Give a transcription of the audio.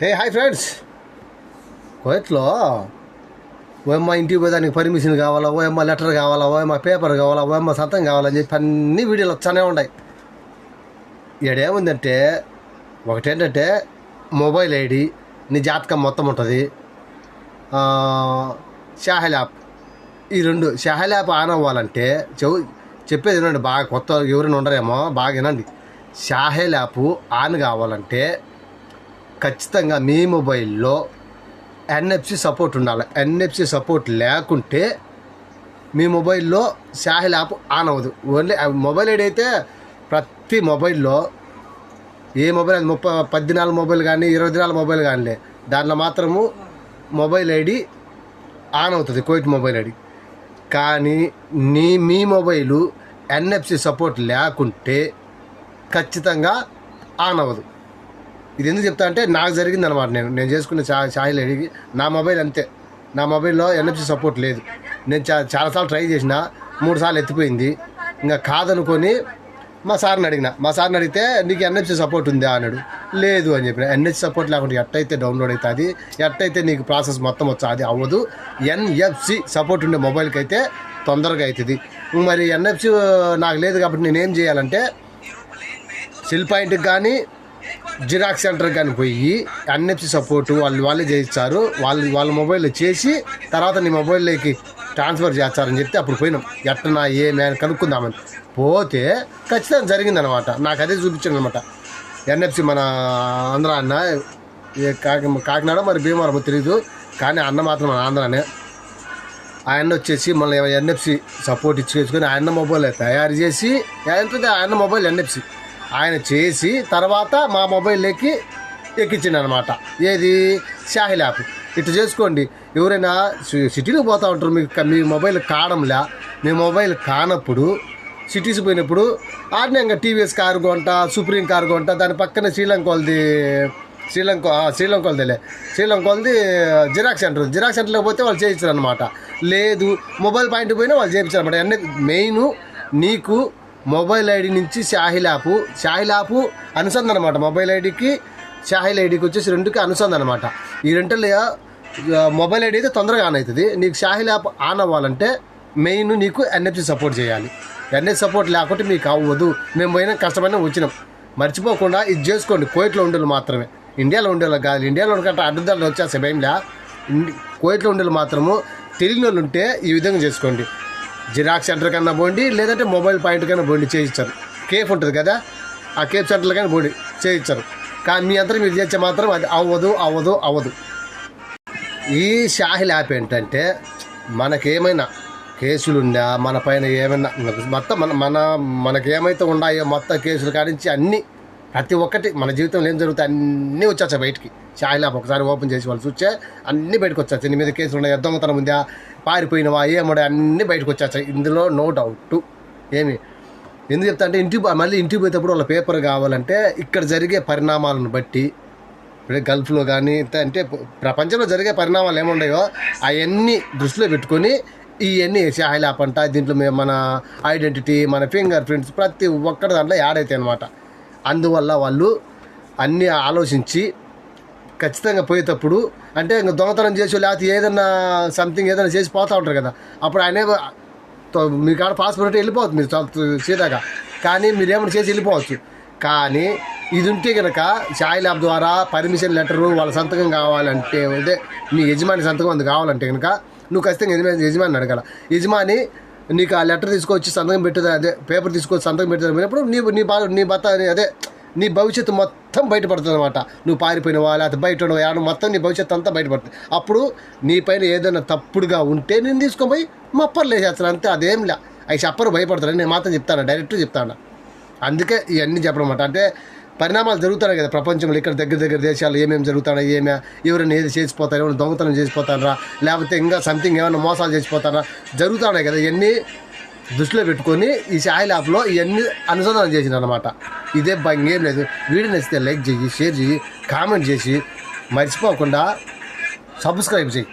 Hey hi friends కోయట్లో ఓఎమ్మ ఇంటికి పోయేదానికి permission కావాలా ఓఎమ్మ లెటర్ కావాలా ఓఎమ్మ పేపర్ కావాలా ఓఎమ్మ సతం కావాలని చెప్పి అన్ని వీడియోలు వచ్చానే ఉన్నాయి. ఏడేముందంటే ఒకటేంటంటే మొబైల్ ఐడి నీ జాతకం మొత్తం ఉంటుంది. షాహెల్ యాప్ ఈ రెండు షాహెల్ యాప్ ఆన్ అవ్వాలంటే చెవు చెప్పేది వినండి బాగా కొత్త ఎవరైనా ఉండరేమో బాగా వినండి. షాహెల్ యాప్ ఆన్ కావాలంటే ఖచ్చితంగా మీ మొబైల్లో ఎన్ఎఫ్సి సపోర్ట్ ఉండాలి. ఎన్ఎఫ్సి సపోర్ట్ లేకుంటే మీ మొబైల్లో షాహిల్ యాప్ ఆన్ అవ్వదు. ఓన్లీ మొబైల్ ఐడి అయితే ప్రతి మొబైల్లో ఏ మొబైల్ అది ముప్పై పద్నాలుగు మొబైల్ కానీ ఇరవై నాలుగు మొబైల్ కానీ దాంట్లో మాత్రము మొబైల్ ఐడి ఆన్ అవుతుంది కోయిట్ మొబైల్ ఐడి. కానీ నీ మీ మొబైలు ఎన్ఎఫ్సి సపోర్ట్ లేకుంటే ఖచ్చితంగా ఆన్ అవ్వదు. ఇది ఎందుకు చెప్తా అంటే నాకు జరిగింది అనమాట నేను. నేను చేసుకున్న చా ఛాయలు అడిగి నా మొబైల్ అంతే. నా మొబైల్లో ఎన్ఎఫ్సి సపోర్ట్ లేదు. నేను చా చాలాసార్లు ట్రై చేసిన మూడు సార్లు ఎత్తిపోయింది. ఇంకా కాదనుకొని మా సార్ని అడిగిన. మా సార్ని అడిగితే నీకు ఎన్హెచ్ సపోర్ట్ ఉందా? అన్నాడు. లేదు అని చెప్పిన. ఎన్హెచ్ సపోర్ట్ లేకుండా ఎట్టయితే డౌన్లోడ్ అవుతుంది ఎట్టయితే నీకు ప్రాసెస్ మొత్తం వచ్చా అది అవ్వదు. ఎన్ఎఫ్సి సపోర్ట్ ఉండే మొబైల్కి అయితే తొందరగా అవుతుంది మరి ఎన్ఎఫ్సి నాకు లేదు కాబట్టి నేనేం చేయాలంటే సెల్ పాయింట్కి కానీ జిరాక్స్ సెంటర్ కానీ పోయి ఎన్ఎఫ్సి సపోర్టు వాళ్ళు వాళ్ళే చేయిస్తారు వాళ్ళు వాళ్ళ మొబైల్లో చేసి తర్వాత నీ మొబైల్లోకి ట్రాన్స్ఫర్ చేస్తారని చెప్తే అప్పుడు పోయినాం. ఎట్టనా ఏమి అని కనుక్కుందామని. పోతే ఖచ్చితంగా జరిగిందనమాట నాకు అదే చూపించాను అనమాట ఎన్ఎఫ్సి మన ఆంధ్ర అన్న కాకి కాకినాడ మరి భీమవరం తెలియదు కానీ అన్న మాత్రం మన ఆంధ్రానే. ఆయన వచ్చేసి మళ్ళీ ఎన్ఎఫ్సి సపోర్ట్ ఇచ్చేసుకొని ఆయన మొబైల్ తయారు చేసి ఆయన ఆయన మొబైల్ ఎన్ఎఫ్సి ఆయన చేసి తర్వాత మా మొబైల్లోకి ఎక్కించింది అనమాట ఏది? షాహిల్ యాప్. ఇట్లా చేసుకోండి. ఎవరైనా సి- పోతూ ఉంటారు. మీకు మీ మొబైల్ కాడంలా. మీ మొబైల్ కానప్పుడు సిటీస్ పోయినప్పుడు ఆడినాక టీవీఎస్ కారు కొంట సుప్రీం కారు కొంట దాని పక్కన శ్రీలంక వాళ్ళది శ్రీలంక శ్రీలంక వాళ్ళదిలే శ్రీలంక వాళ్ళది జిరాక్స్ సెంటర్ జిరాక్స్ సెంటర్లో పోతే వాళ్ళు చేయించారు అనమాట లేదు మొబైల్ పాయింట్ పోయినా వాళ్ళు చేయించారు అనమాట అన్నీ మెయిన్ నీకు మొబైల్ ఐడి నుంచి షాహిల్ యాప్. షాహిల్ యాప్ అనుసంధానం అనమాట మొబైల్ ఐడికి షాహిల్ ఐడికి వచ్చేసి రెండుకి అనుసంధానం అనమాట ఈ రెండులో మొబైల్ ఐడి అయితే తొందరగా ఆన్ అవుతుంది. నీకు షాహిల్ యాప్ ఆన్ అవ్వాలంటే మెయిన్ నీకు ఎన్ఎఫ్సి సపోర్ట్ చేయాలి. ఎన్ఎఫ్ సపోర్ట్ లేకుంటే మీకు అవ్వదు. మేము పోయినా కష్టమైన వచ్చినాం. మర్చిపోకుండా ఇది చేసుకోండి. కోయిట్లో ఉండేలు మాత్రమే. ఇండియాలో ఉండేలా కాదు. ఇండియాలో ఉండకంటే అడ్డుదారులు వచ్చేసే భయంలా. ఇండి- కోయిట్లో ఉండేలు మాత్రము తెలియని వాళ్ళు ఉంటే ఈ విధంగా చేసుకోండి. జిరాక్స్ సెంటర్ కన్నా పోండి లేదంటే మొబైల్ పాయింట్ కన్నా పోండి చేయించారు కేఫ్ ఉంటుంది కదా ఆ కేఫ్ సెంటర్లో కానీ పోండి చేయించారు కానీ మీ అందరూ మీరు చేస్తే మాత్రం అది అవ్వదు అవ్వదు అవ్వదు. ఈ షాహిల్ యాప్ ఏంటంటే మనకేమైనా కేసులున్నా మన పైన ఏమైనా మొత్తం మన మన మనకేమైతే ఉన్నాయో మొత్తం కేసులు కానించి అన్నీ ప్రతి ఒక్కటి మన జీవితంలో ఏం జరుగుతాయి అన్నీ వచ్చేస్తాయి బయటికి. చాయ్ ల్యాబ్ ఒకసారి ఓపెన్ చేసి వాళ్ళు చూస్తే అన్నీ బయటకు వచ్చాయి నీ మీద కేసులు ఉన్నాయా దొంగతనం ఉందా? పారిపోయినవా ఏమడా అన్నీ బయటకు వచ్చాయి ఇందులో నో డౌట్ ఏమి? ఎందుకు చెప్తా అంటే ఇంటికి మళ్ళీ ఇంటికి పోయేటప్పుడు వాళ్ళ పేపర్ కావాలంటే ఇక్కడ జరిగే పరిణామాలను బట్టి ఇప్పుడు గల్ఫ్లో కానీ అంటే ప్రపంచంలో జరిగే పరిణామాలు ఏముండయో అవన్నీ దృష్టిలో పెట్టుకొని ఇవన్నీ వేసి యాప్ అంట దీంట్లో మేము మన ఐడెంటిటీ మన ఫింగర్ ప్రింట్స్ ప్రతి ఒక్కటి దాంట్లో యాడ్ అవుతాయి అనమాట అందువల్ల వాళ్ళు అన్నీ ఆలోచించి ఖచ్చితంగా పోయేటప్పుడు అంటే ఇంకా దొంగతనం చేసి లేకపోతే ఏదన్నా సంథింగ్ ఏదైనా చేసి పోతూ ఉంటారు కదా. అప్పుడు ఆయనే తో- మీ కాడ పాస్పోర్ట్ అంటే వెళ్ళిపోవచ్చు మీరు చాలా సీదాగా కానీ మీరు ఏమైనా చేసి వెళ్ళిపోవచ్చు. కానీ ఇది ఉంటే కనుక షాయి ల్యాబ్ ద్వారా పర్మిషన్ లెటరు వాళ్ళ సంతకం కావాలంటే అదే మీ యజమాని సంతకం అది కావాలంటే కనుక నువ్వు ఖచ్చితంగా యజమాని యజమాని అడగాల. యజమాని నీకు ఆ లెటర్ తీసుకొచ్చి సంతకం పెట్టేది అదే పేపర్ తీసుకొచ్చి సంతకం పెట్టేది నీ నీ బా నీ భర్త అదే నీ భవిష్యత్తు మొత్తం బయటపడుతుంది అనమాట నువ్వు పారిపోయినవా లేకపోతే బయట ఉన్నవా, ఏడో మొత్తం నీ భవిష్యత్తు అంతా బయటపడుతుంది. అప్పుడు నీ పైన ఏదైనా తప్పుడుగా ఉంటే నేను తీసుకొని పోయి మప్పర్లు వేసేస్తాను అంతే అదేం లే. అవి చెప్పరు భయపడతారు. నేను మాత్రం చెప్తాను డైరెక్ట్ చెప్తాను. అందుకే ఇవన్నీ చెప్పడం అనమాట అంటే పరిణామాలు జరుగుతున్నాయి కదా ప్రపంచంలో ఇక్కడ దగ్గర దగ్గర దేశాలు ఏమేమి జరుగుతున్నాయి ఏమే ఎవరైనా ఏది చేసిపోతారు ఎవరైనా దొంగతనం చేసిపోతారా లేకపోతే ఇంకా సంథింగ్ ఏమైనా మోసాలు చేసిపోతారా జరుగుతున్నాయి కదా ఇవన్నీ దృష్టిలో పెట్టుకొని ఈ సాయి యాప్లో ఇవన్నీ అనుసంధానం చేసింది అనమాట ఇదే బా ఇంకేం లేదు. వీడియో నచ్చితే లైక్ చేయి షేర్ చేయి కామెంట్ చేసి మర్చిపోకుండా సబ్స్క్రైబ్ చేయి.